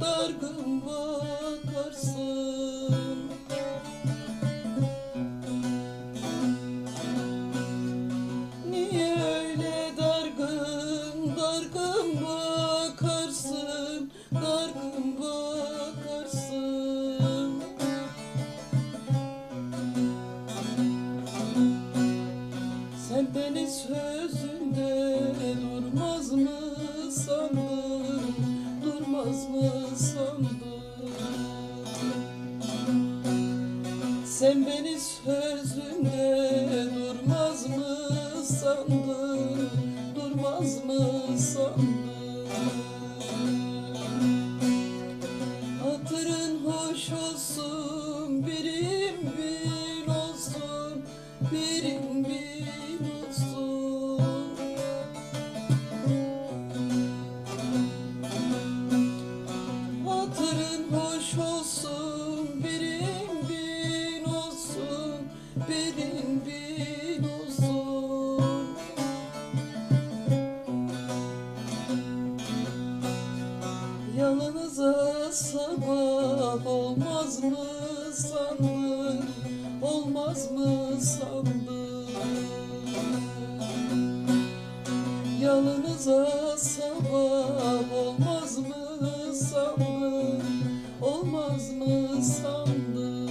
dargın bakarsan sandın Durmaz mı sandın? Hatırın hoş olsun birim bin olsun Birim bin olsun. Hatırın hoş olsun birim bin olsun Birim bin Olmaz mı sandın? Yanınıza sabah olmaz mı sandın? Olmaz mı sandın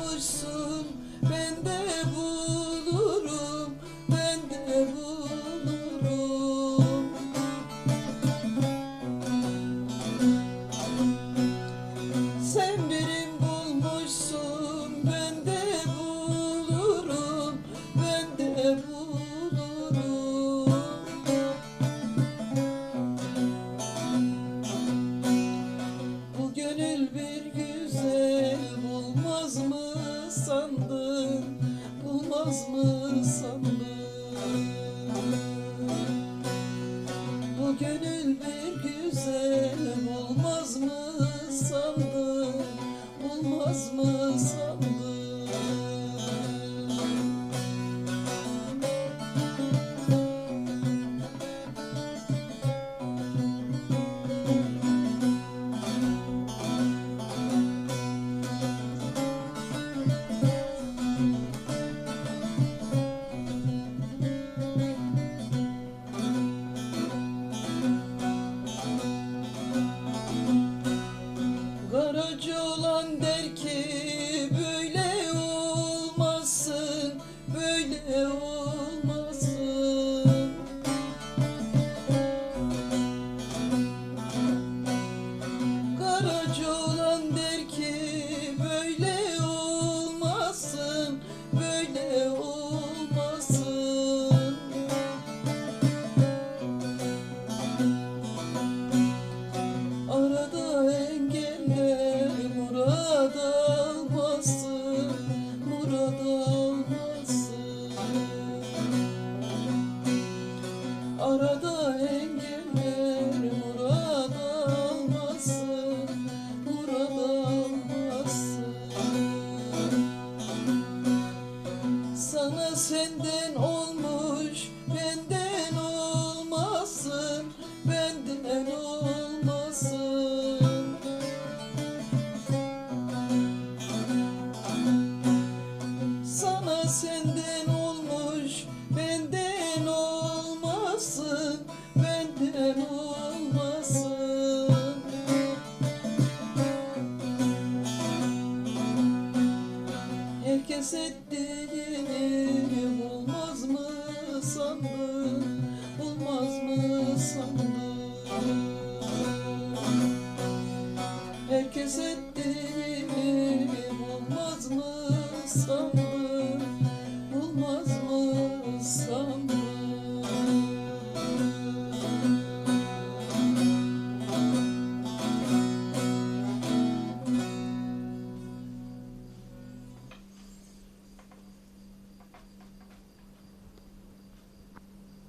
bulmuşsun, ben de bulurum, ben de bulurum. Sen birim bulmuşsun, ben de bulurum, ben de bulurum. Bu gönül bir güzel bulmaz mı sandın, bulmaz mı sandın? Oh. is it